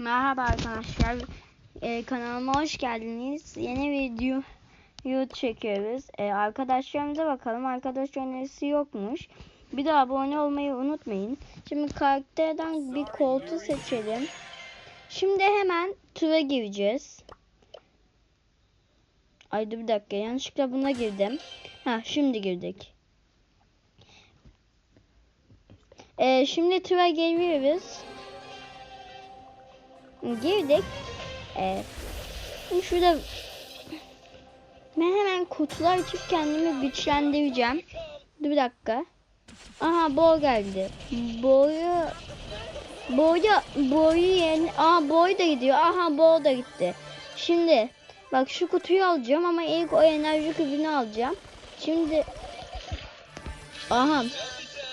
Merhaba arkadaşlar. Ee, kanalıma hoş geldiniz. Yeni video video çekiyoruz. Ee, arkadaşlarımıza bakalım. Arkadaş önerisi yokmuş. Bir de abone olmayı unutmayın. Şimdi karakterden bir koltuğu seçelim. Şimdi hemen tura gireceğiz. Ay bir dakika yanlışlıkla buna girdim. Ha şimdi girdik. Ee, şimdi tura geliyoruz. Girdik. Ee, şurada ben hemen kutular açıp kendimi güçlendireceğim. Dur bir dakika. Aha boy geldi. Boyu boyu boyu yeni. Aha boy da gidiyor. Aha boy da gitti. Şimdi bak şu kutuyu alacağım ama ilk o enerji kübünü alacağım. Şimdi aha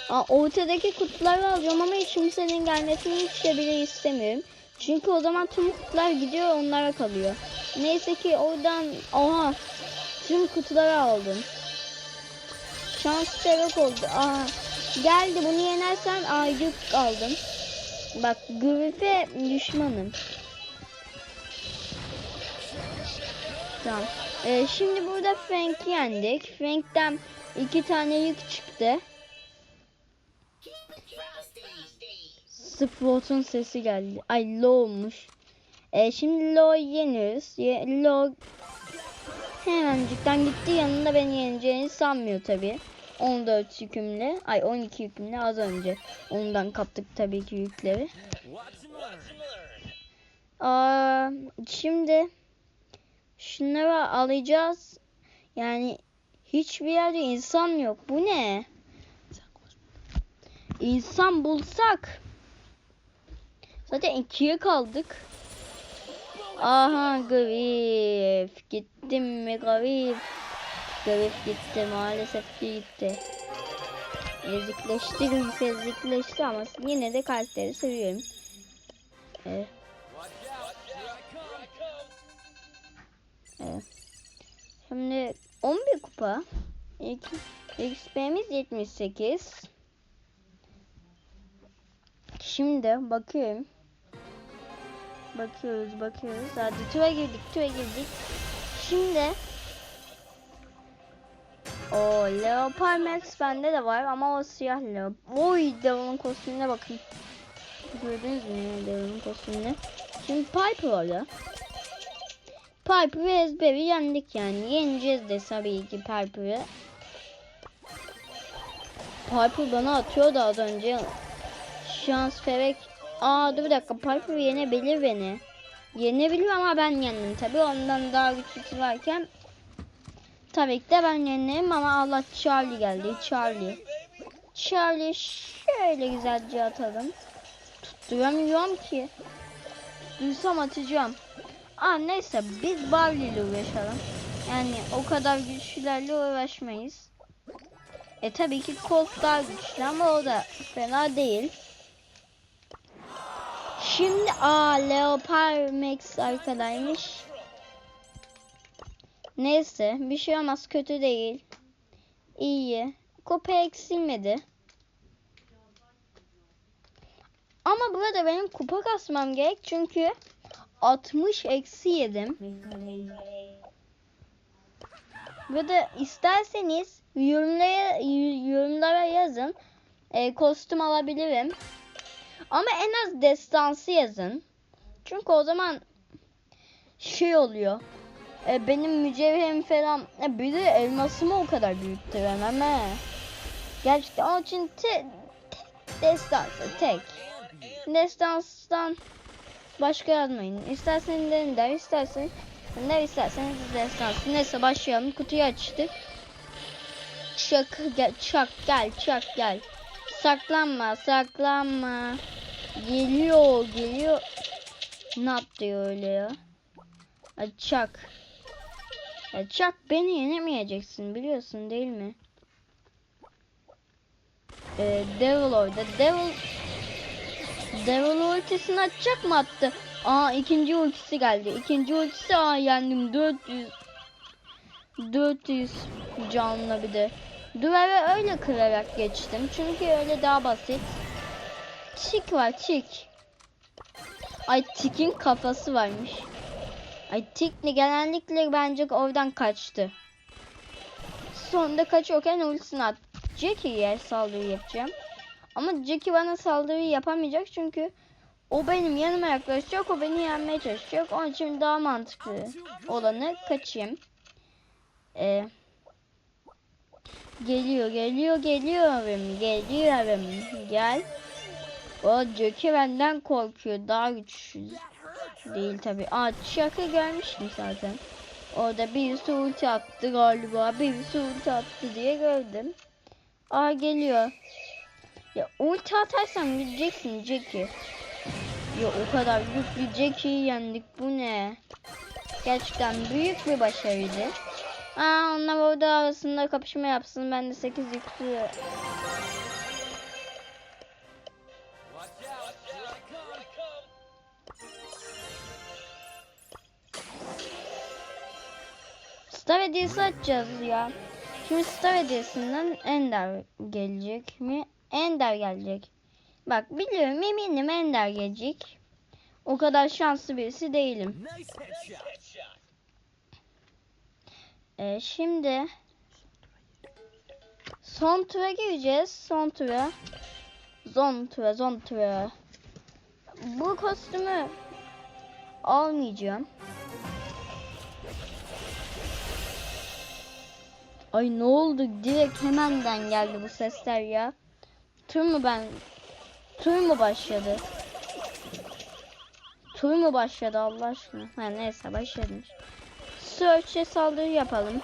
Aa, ortadaki kutuları alacağım ama hiç kimsenin gelmesini hiç de bile istemiyorum. Çünkü o zaman tüm kutular gidiyor onlara kalıyor. Neyse ki oradan oha tüm kutuları aldım. Şans sebep oldu. Aa, geldi bunu yenersen aycık aldım. Bak Griff'e düşmanım. Tamam. Ee, şimdi burada Frank'i yendik. Frank'ten iki tane yük çıktı. Sprout'un sesi geldi. Ay Low'muş. E, şimdi Low yeniyoruz. Ye, Low hemencikten gitti. Yanında beni yeneceğini sanmıyor tabi. 14 yükümle. Ay 12 yükümle az önce. Ondan kaptık tabii ki yükleri. Aa, şimdi şunları alacağız. Yani hiçbir yerde insan yok. Bu ne? İnsan bulsak. Zaten ikiye kaldık. Aha Grif. Gittim mi Grif? Grif gitti maalesef ki gitti. Ezikleşti Grif ezikleşti ama yine de karakteri seviyorum. Evet. Evet. Şimdi 11 kupa. İlk, XP'miz 78. Şimdi bakıyorum. Bakıyoruz, bakıyoruz. Hadi tüve girdik, tüve girdik. Şimdi o Leopard Max bende de var ama o siyah Leopard. Oy Devon'un kostümüne bakın. Gördünüz mü Devon'un kostümünü? Şimdi Piper orada. Piper ve Ezber'i yendik yani. Yeneceğiz de tabii ki Piper'ı. Piper bana atıyor da az önce şans ferek. Aa dur bir dakika Piper yenebilir beni. Yenebilir ama ben yendim tabi ondan daha güçlüsü varken. Tabii ki de ben yendim ama Allah Charlie geldi. Charlie. Charlie şöyle güzelce atalım. Tutturamıyorum ki. Duysam atacağım. Aa neyse biz Barley ile uğraşalım. Yani o kadar güçlülerle uğraşmayız. E tabii ki Colt daha güçlü ama o da fena değil. Şimdi aa Leopard Max arkadaymış. Neyse bir şey olmaz kötü değil. İyi. Kupa eksilmedi. Ama burada benim kupa kasmam gerek çünkü 60 eksi yedim. Burada isterseniz yorumlara, yorumlara yazın. E, kostüm alabilirim. Ama en az destansı yazın. Çünkü o zaman şey oluyor. E, benim mücevherim falan e, bir de elmasımı o kadar büyüttüremem he. Gerçekten onun için te, tek destansı tek. Destanstan başka yazmayın. İsterseniz Ender, isterseniz ne isterseniz destansı. Neyse başlayalım. Kutuyu açtık. Çak gel, çak gel, çak gel. Saklanma, saklanma. Geliyor, geliyor. Ne yaptı öyle ya? Hadi çak. Ya çak beni yenemeyeceksin biliyorsun değil mi? Ee, Devil orada. Devil Devil ultisini atacak mı attı? Aa ikinci ultisi geldi. İkinci ultisi aa yendim 400 400 canlı bir de. Duvarı öyle kırarak geçtim. Çünkü öyle daha basit. Çik var çik. Ay Tik'in kafası varmış. Ay Tik ne genellikle bence oradan kaçtı. Sonunda kaçıyorken ultisini at. Jackie'ye saldırı yapacağım. Ama Jackie bana saldırı yapamayacak çünkü o benim yanıma yaklaşacak, o beni yenmeye çalışacak. Onun için daha mantıklı olanı kaçayım. Ee, geliyor, geliyor, geliyorum, geliyorum. Gel. O Jackie benden korkuyor. Daha güçsüz değil tabi. Aa şaka görmüştüm zaten. Orada birisi ulti attı galiba. Birisi ulti attı diye gördüm. Aa geliyor. Ya ulti atarsan gideceksin Jackie. Ya o kadar bir Jackie'yi yendik. Bu ne? Gerçekten büyük bir başarıydı. Aa onlar orada arasında kapışma yapsın. Ben de 8 yüklü. Star hediyesi açacağız ya. Şimdi Star hediyesinden Ender gelecek mi? Ender gelecek. Bak biliyorum eminim Ender gelecek. O kadar şanslı birisi değilim. Nice. Ee, şimdi son tura gireceğiz. Son tura. Son tura, son tura. Bu kostümü almayacağım. Ay ne oldu? Direkt hemenden geldi bu sesler ya. Tur mu ben? Tur mu başladı? Tur mu başladı Allah aşkına? Ha neyse başlamış. Search'e saldırı yapalım.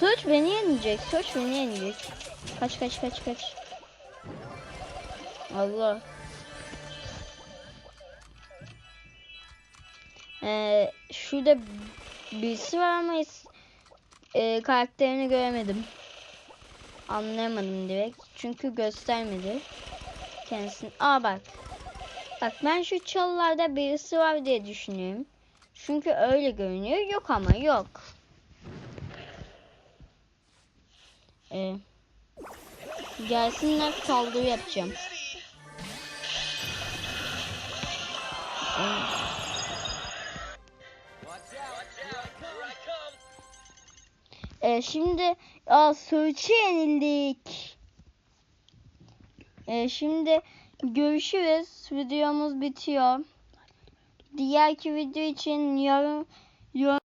Search beni yenecek. Search beni yenecek. Kaç kaç kaç kaç. Allah. Ee, şurada birisi var ama e, karakterini göremedim. Anlayamadım direkt. Çünkü göstermedi kendisini. Aa bak. Bak ben şu çalılarda birisi var diye düşünüyorum. Çünkü öyle görünüyor. Yok ama yok. Ee, gelsinler saldırı yapacağım. Ee, şimdi aa, yenildik. Ee, şimdi görüşürüz. Videomuz bitiyor. Diğerki video için yorum, yorum